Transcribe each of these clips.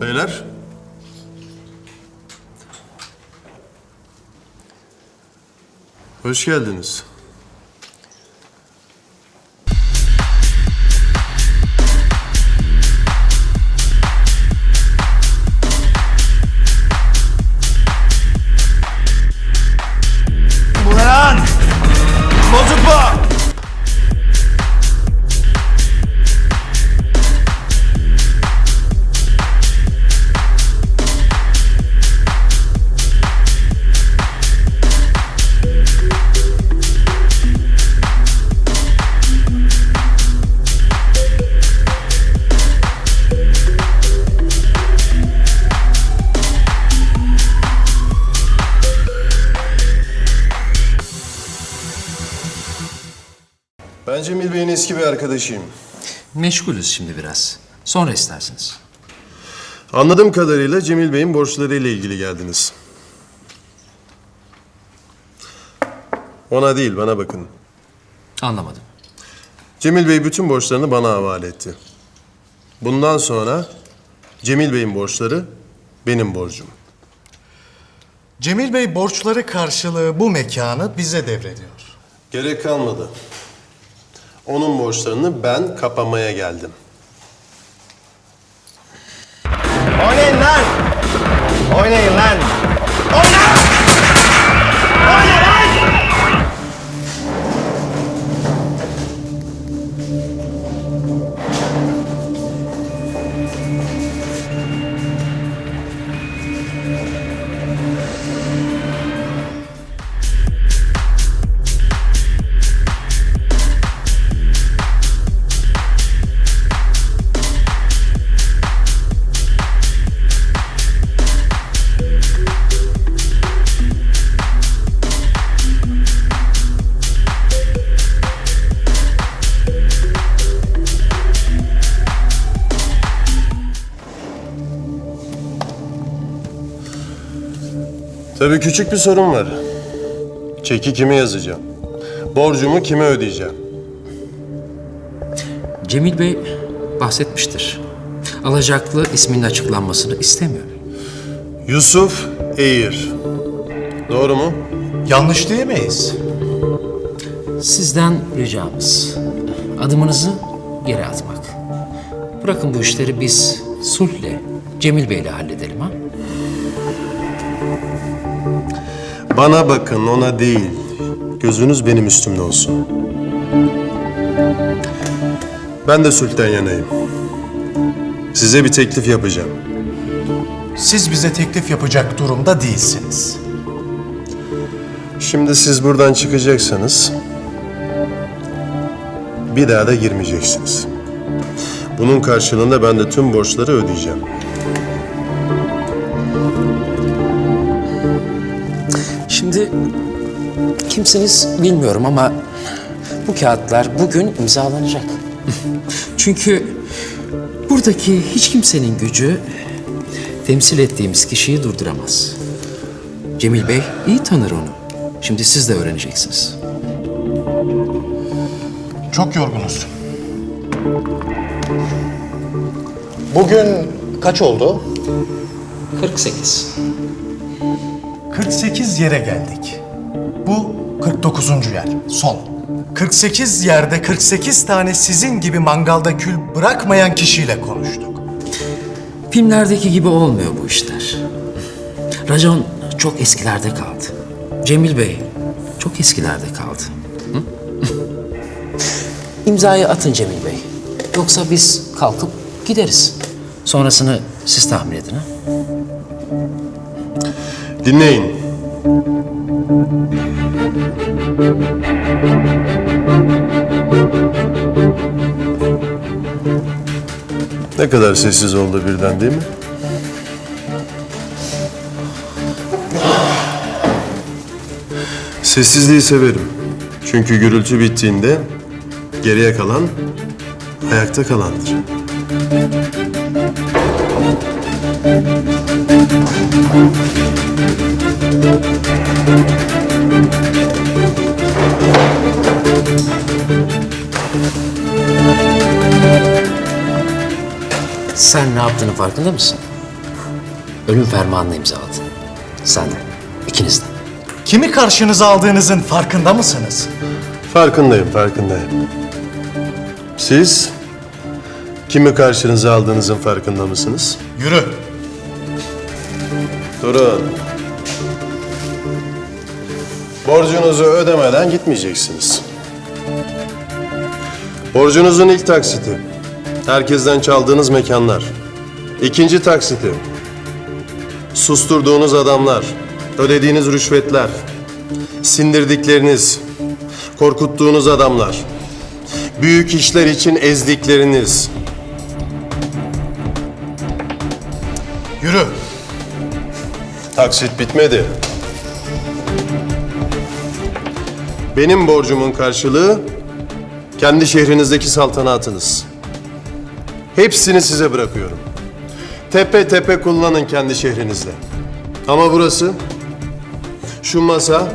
Beyler. Hoş geldiniz. Ben Cemil Bey'in eski bir arkadaşıyım. Meşgulüz şimdi biraz. Sonra isterseniz. Anladığım kadarıyla Cemil Bey'in borçlarıyla ilgili geldiniz. Ona değil, bana bakın. Anlamadım. Cemil Bey bütün borçlarını bana havale etti. Bundan sonra Cemil Bey'in borçları benim borcum. Cemil Bey borçları karşılığı bu mekanı bize devrediyor. Gerek kalmadı. Onun borçlarını ben kapamaya geldim. Oynayın lan! Oynayın lan! Tabii küçük bir sorun var. Çeki kime yazacağım? Borcumu kime ödeyeceğim? Cemil Bey bahsetmiştir. Alacaklı isminin açıklanmasını istemiyor. Yusuf Eğir. Doğru mu? Yanlış diyemeyiz. Sizden ricamız adımınızı geri atmak. Bırakın bu işleri biz sulhle Cemil Bey'le halledelim Bana bakın ona değil. Gözünüz benim üstümde olsun. Ben de Sülh'ten yanayım. Size bir teklif yapacağım. Siz bize teklif yapacak durumda değilsiniz. Şimdi siz buradan çıkacaksanız bir daha da girmeyeceksiniz. Bunun karşılığında ben de tüm borçları ödeyeceğim. Kimsiniz bilmiyorum ama bu kağıtlar bugün imzalanacak. Çünkü buradaki hiç kimsenin gücü temsil ettiğimiz kişiyi durduramaz. Cemil Bey iyi tanır onu. Şimdi siz de öğreneceksiniz. Çok yorgunuz. Bugün kaç oldu? 48. 48 yere geldik. Bu 49. yer. Son. 48 yerde 48 tane sizin gibi mangalda kül bırakmayan kişiyle konuştuk. Filmlerdeki gibi olmuyor bu işler. Racon çok eskilerde kaldı. Cemil Bey çok eskilerde kaldı. Hı? İmzayı atın Cemil Bey. Yoksa biz kalkıp gideriz. Sonrasını siz tahmin edin ha. Dinleyin. Ne kadar sessiz oldu birden değil mi? Sessizliği severim. Çünkü gürültü bittiğinde geriye kalan ayakta kalandır. Sen ne yaptığının farkında mısın? ölüm fermanını imzaladın. Sen de, ikiniz de. Kimi karşınıza aldığınızın farkında mısınız? Farkındayım, farkındayım. Siz kimi karşınıza aldığınızın farkında mısınız? Yürü. Durun. Borcunuzu ödemeden gitmeyeceksiniz. Borcunuzun ilk taksiti. Herkesten çaldığınız mekanlar. İkinci taksiti. Susturduğunuz adamlar. Ödediğiniz rüşvetler. Sindirdikleriniz. Korkuttuğunuz adamlar. Büyük işler için ezdikleriniz. Yürü. Taksit bitmedi. Benim borcumun karşılığı kendi şehrinizdeki saltanatınız. Hepsini size bırakıyorum. Tepe tepe kullanın kendi şehrinizde. Ama burası, şu masa,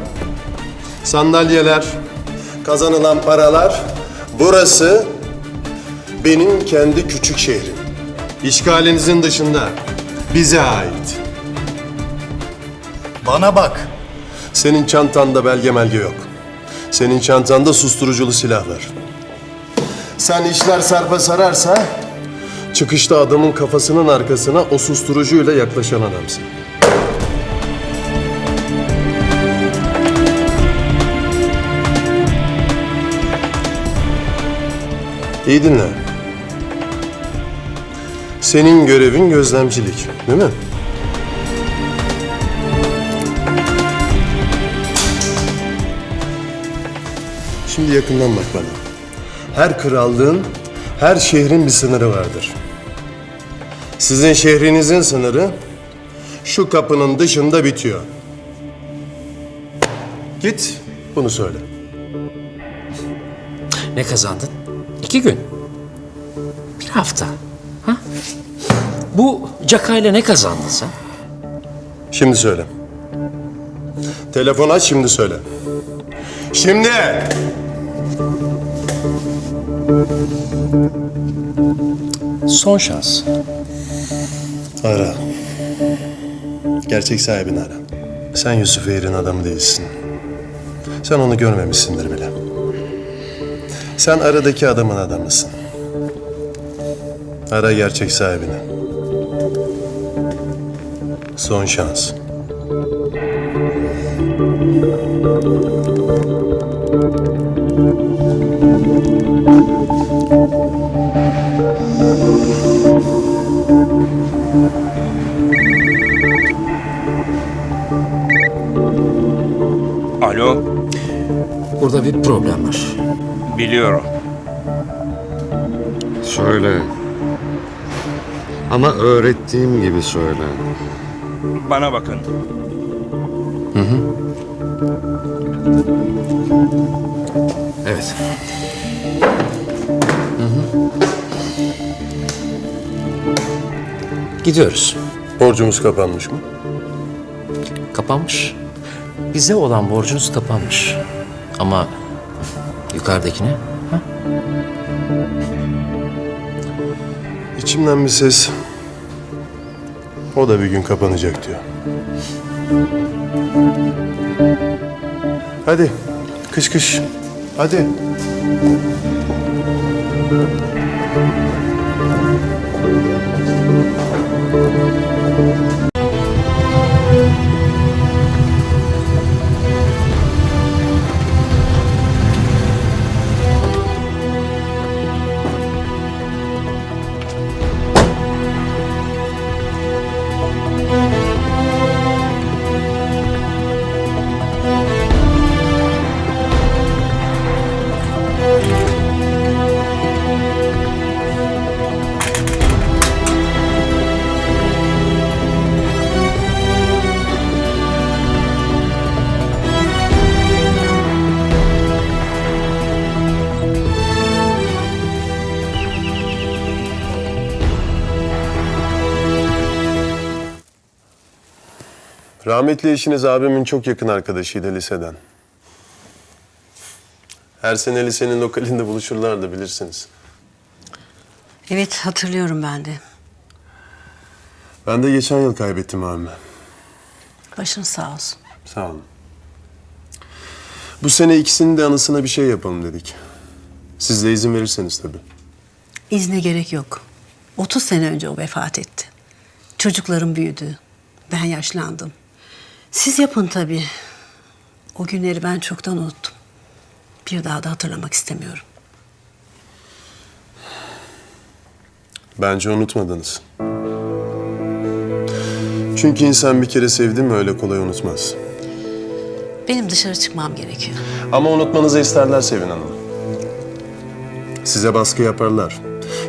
sandalyeler, kazanılan paralar, burası benim kendi küçük şehrim. İşgalinizin dışında bize ait. Bana bak. Senin çantanda belge melge yok. Senin çantanda susturuculu silah var. Sen işler sarpa sararsa çıkışta adamın kafasının arkasına o susturucuyla yaklaşan adamsın. İyi dinle. Senin görevin gözlemcilik, değil mi? Şimdi yakından bak bana. Her krallığın, her şehrin bir sınırı vardır. Sizin şehrinizin sınırı şu kapının dışında bitiyor. Git bunu söyle. Ne kazandın? İki gün. Bir hafta. Ha? Bu cakayla ne kazandın sen? Şimdi söyle. Telefon aç şimdi söyle. Şimdi! Son şans. Ara. Gerçek sahibini ara. Sen Yusuf Eğir'in adamı değilsin. Sen onu görmemişsindir bile. Sen aradaki adamın adamısın. Ara gerçek sahibini. Son şans. Alo, Burada bir problem var. biliyorum. Söyle. Ama öğrettiğim gibi söyle. Bana bakın. Evet. Gidiyoruz. Borcumuz kapanmış mı? Kapanmış. Bize olan borcunuz kapanmış. Ama yukarıdakine ha? İçimden bir ses o da bir gün kapanacak diyor. Hadi kış kış. Hadi. Rahmetli eşiniz abimin çok yakın arkadaşıydı liseden. Her sene lisenin lokalinde buluşurlardı bilirsiniz. Evet hatırlıyorum ben de. Ben de geçen yıl kaybettim abimi. Başın sağ olsun. Sağ olun. Bu sene ikisinin de anısına bir şey yapalım dedik. Siz de izin verirseniz tabii. İzne gerek yok. 30 sene önce o vefat etti. Çocuklarım büyüdü. Ben yaşlandım. Siz yapın tabii. O günleri ben çoktan unuttum. Bir daha da hatırlamak istemiyorum. Bence unutmadınız. Çünkü insan bir kere sevdi mi öyle kolay unutmaz. Benim dışarı çıkmam gerekiyor. Ama unutmanızı isterler Sevin Hanım. Size baskı yaparlar.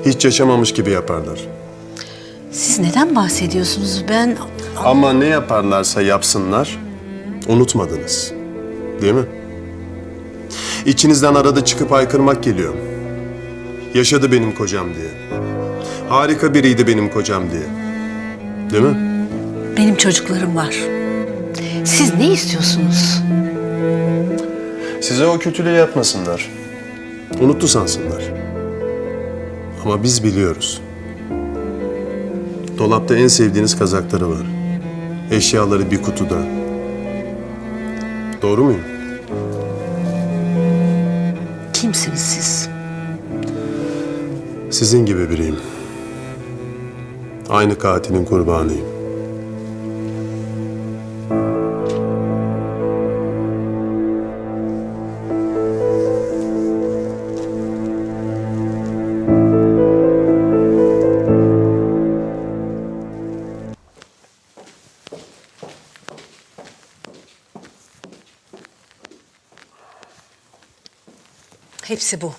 Hiç yaşamamış gibi yaparlar. Siz neden bahsediyorsunuz? Ben Ama ne yaparlarsa yapsınlar, unutmadınız. Değil mi? İçinizden arada çıkıp haykırmak geliyor. Yaşadı benim kocam diye. Harika biriydi benim kocam diye. Değil mi? benim çocuklarım var. Siz ne istiyorsunuz? Size o kötülüğü yapmasınlar. Unuttu sansınlar. Ama biz biliyoruz. Dolapta en sevdiğiniz kazakları var. Eşyaları bir kutuda. Doğru muyum? Kimsiniz siz? Sizin gibi biriyim. Aynı katilin kurbanıyım. Hepsi bu.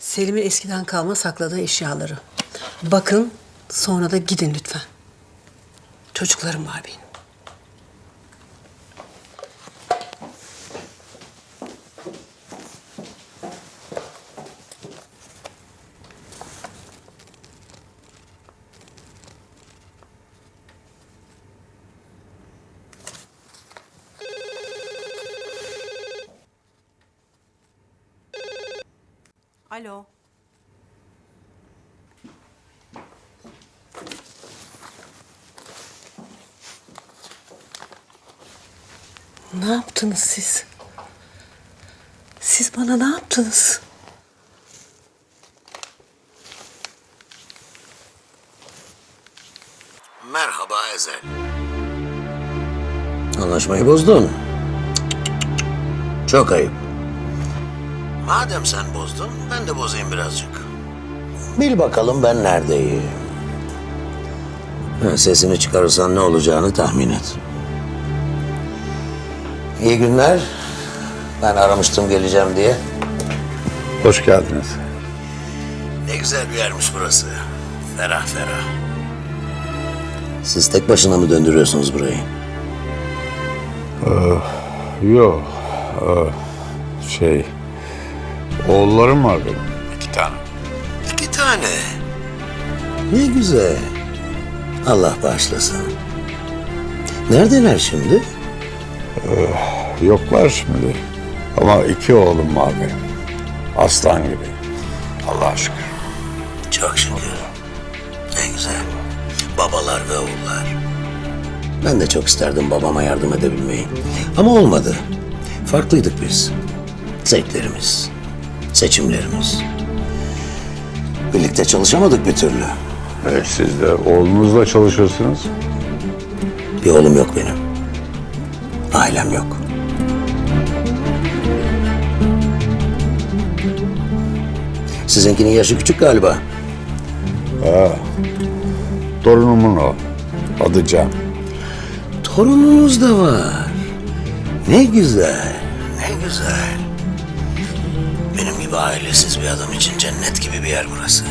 Selim'in eskiden kalma sakladığı eşyaları. Bakın sonra da gidin lütfen. Çocuklarım var benim. Alo. Ne yaptınız siz? Siz bana ne yaptınız? Merhaba Ezel. Anlaşmayı bozdun. Çok ayıp. Madem sen bozdun, ben de bozayım birazcık. Bil bakalım ben neredeyim. Sesini çıkarırsan ne olacağını tahmin et. İyi günler. Ben aramıştım geleceğim diye. Hoş geldiniz. Ne güzel bir yermiş burası. Ferah ferah. Siz tek başına mı döndürüyorsunuz burayı? Yok. e, şey... Oğullarım var benim. iki tane. İki tane. Ne güzel. Allah bağışlasın. Neredeler şimdi? Yoklar şimdi. Ama iki oğlum var benim. Aslan gibi. Allah'a şükür. Çok şükür. Ne güzel. Babalar ve oğullar. Ben de çok isterdim babama yardım edebilmeyi. Ama olmadı. Farklıydık biz. Zevklerimiz, seçimlerimiz. Birlikte çalışamadık bir türlü. E, siz de oğlunuzla çalışırsınız. Bir oğlum yok benim. Ailem yok. Sizinkinin yaşı küçük galiba. Torunumun o. Adı Can. Torununuz da var. Ne güzel, ne güzel. Gibi ailesiz bir adam için cennet gibi bir yer burası.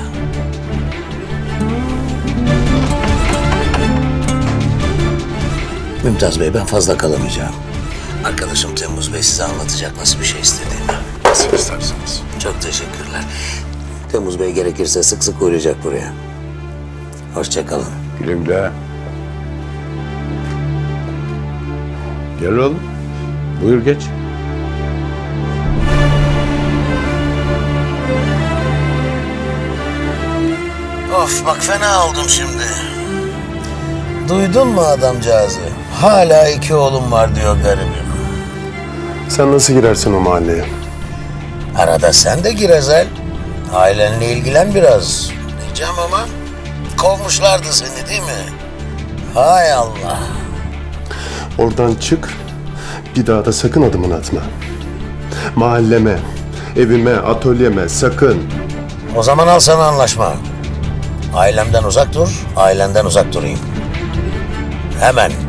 Mümtaz Bey ben fazla kalamayacağım. Arkadaşım Temmuz Bey size anlatacak nasıl bir şey istediğini. Nasıl isterseniz. Çok teşekkürler. Temmuz Bey gerekirse sık sık uğrayacak buraya. Hoşça kalın. Güle güle. Gel oğlum. Buyur geç. Of bak fena oldum şimdi. Duydun mu adamcağızı? Hala iki oğlum var diyor garibim. Sen nasıl girersin o mahalleye? Arada sen de gir Ezel. Ailenle ilgilen biraz. Diyeceğim ama kovmuşlardı seni değil mi? Hay Allah. Oradan çık, bir daha da sakın adımını atma. Mahalleme, evime, atölyeme sakın. O zaman al sana anlaşma. Ailemden uzak dur, ailenden uzak durayım. Hemen.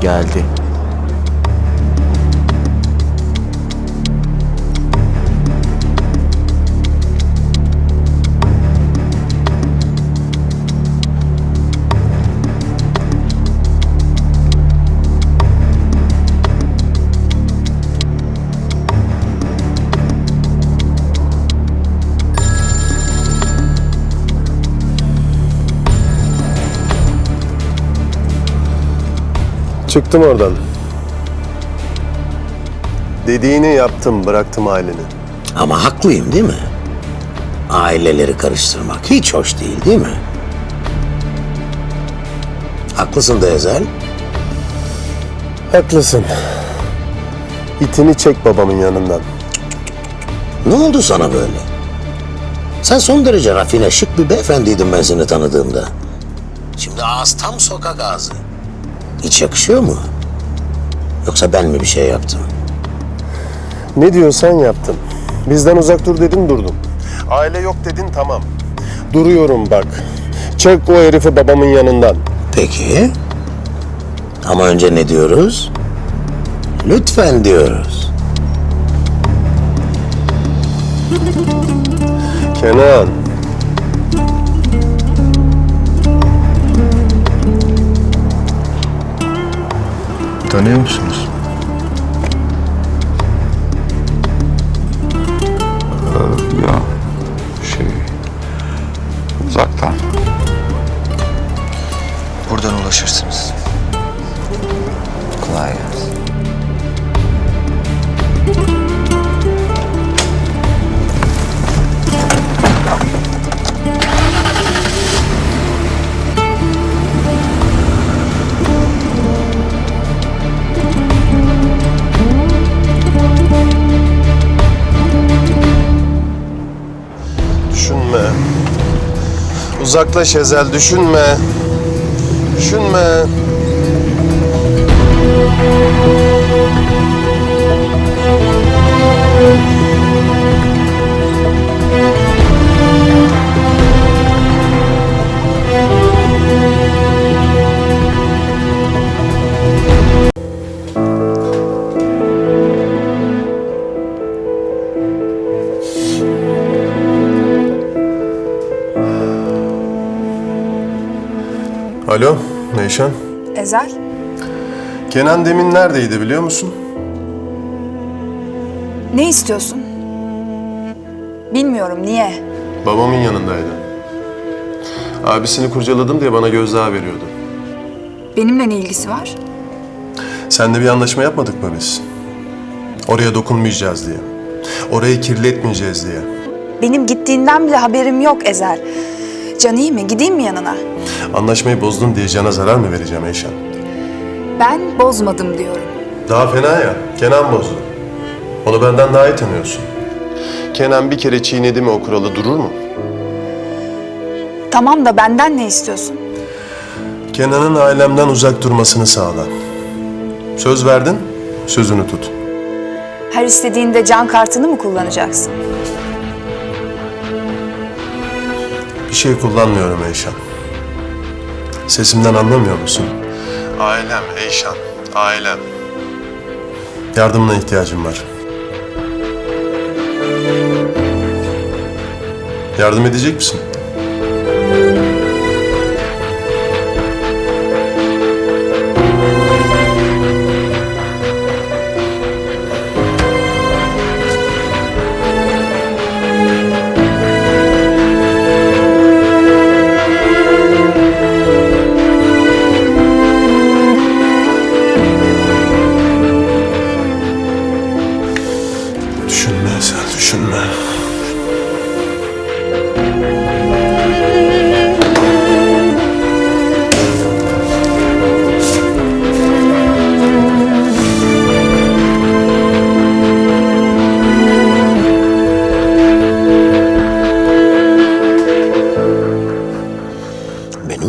Geldi. Çıktım oradan. Dediğini yaptım, bıraktım aileni. Ama haklıyım değil mi? Aileleri karıştırmak hiç hoş değil değil mi? Haklısın da Ezel. Haklısın. İtini çek babamın yanından. Ne oldu sana böyle? Sen son derece rafine, şık bir beyefendiydin ben seni tanıdığımda. Şimdi ağız tam sokak ağzı. Hiç yakışıyor mu? Yoksa ben mi bir şey yaptım? Ne diyorsan yaptım. Bizden uzak dur dedin durdum. Aile yok dedin tamam. Duruyorum bak. Çek o herifi babamın yanından. Peki. Ama önce ne diyoruz? Lütfen diyoruz. Kenan. Tanıyor musunuz? Uzaklaş Ezel, düşünme. Düşünme. Alo, Neyşan. Ezel, Kenan demin neredeydi biliyor musun? ne istiyorsun? Bilmiyorum, niye? Babamın yanındaydı. Abisini kurcaladım diye bana gözdağı veriyordu. Benimle ne ilgisi var? Seninle bir anlaşma yapmadık mı biz? Oraya dokunmayacağız diye. Orayı kirletmeyeceğiz diye. Benim gittiğinden bile haberim yok Ezel. Can iyi mi? Gideyim mi yanına? Anlaşmayı bozdun diye cana zarar mı vereceğim Eyşan? Ben bozmadım diyorum. Daha fena ya. Kenan bozdu. Onu benden daha iyi tanıyorsun. Kenan bir kere çiğnedi mi o kuralı durur mu? Tamam da benden ne istiyorsun? Kenan'ın ailemden uzak durmasını sağla. Söz verdin, sözünü tut. Her istediğinde can kartını mı kullanacaksın? Bir şey kullanmıyorum Eyşan. Sesimden anlamıyor musun? Ailem Eyşan, ailem. Yardımına ihtiyacım var. Yardım edecek misin?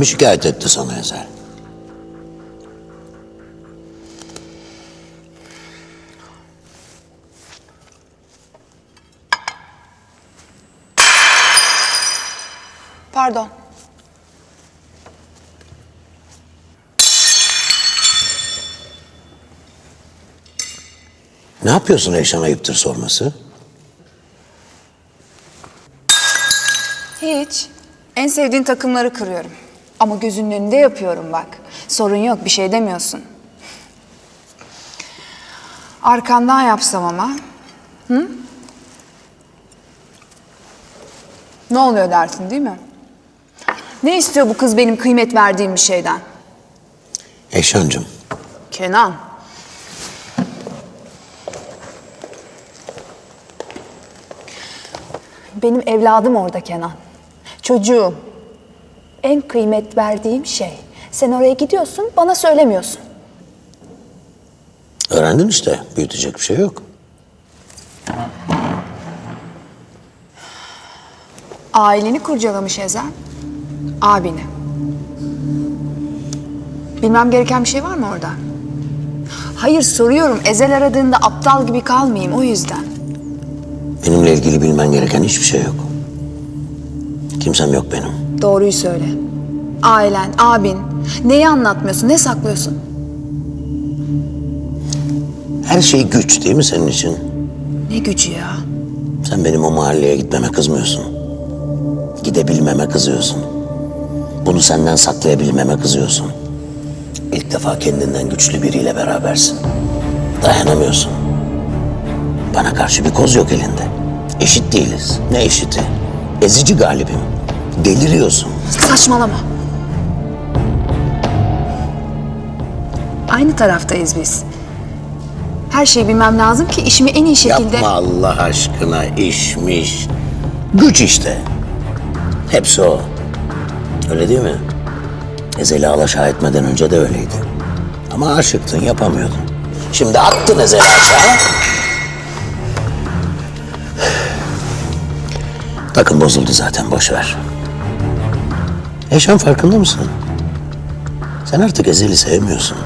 Mi şikayet etti sana Ezel? Pardon. Ne yapıyorsun Eyşan ayıptır sorması? Hiç. En sevdiğin takımları kırıyorum. Ama gözünün önünde yapıyorum bak. Sorun yok, bir şey demiyorsun. Arkandan yapsam ama. Hı? Ne oluyor dersin değil mi? Ne istiyor bu kız benim kıymet verdiğim bir şeyden? Eyşancığım, Kenan. Benim evladım orada Kenan. Çocuğum. En kıymet verdiğim şey. Sen oraya gidiyorsun, bana söylemiyorsun. öğrendin işte. Büyütecek bir şey yok. Aileni kurcalamış Ezel. Abini. Bilmem gereken bir şey var mı orada? Hayır soruyorum. Ezel aradığında aptal gibi kalmayayım o yüzden. Benimle ilgili bilmen gereken hiçbir şey yok. Kimsem yok benim. Doğruyu söyle. Ailen, abin. Neyi anlatmıyorsun, ne saklıyorsun? Her şey güç değil mi senin için? Ne gücü ya? Sen benim o mahalleye gitmeme kızmıyorsun. Gidebilmeme kızıyorsun. Bunu senden saklayabilmeme kızıyorsun. İlk defa kendinden güçlü biriyle berabersin. Dayanamıyorsun. Bana karşı bir koz yok elinde. Eşit değiliz. Ne eşiti? Ezici galibim. Deliriyorsun. Saçmalama. Aynı taraftayız biz. Her şeyi bilmem lazım ki işimi en iyi şekilde... Yapma Allah aşkına işmiş. Güç işte. Hepsi o. Öyle değil mi? Ezel'i alaşağı etmeden önce de öyleydi. Ama aşıktın, yapamıyordun. Şimdi attın Ezel'i aşağı. Takım bozuldu zaten, boş ver. Eşan farkında mısın? Sen artık Ezel'i sevmiyorsun.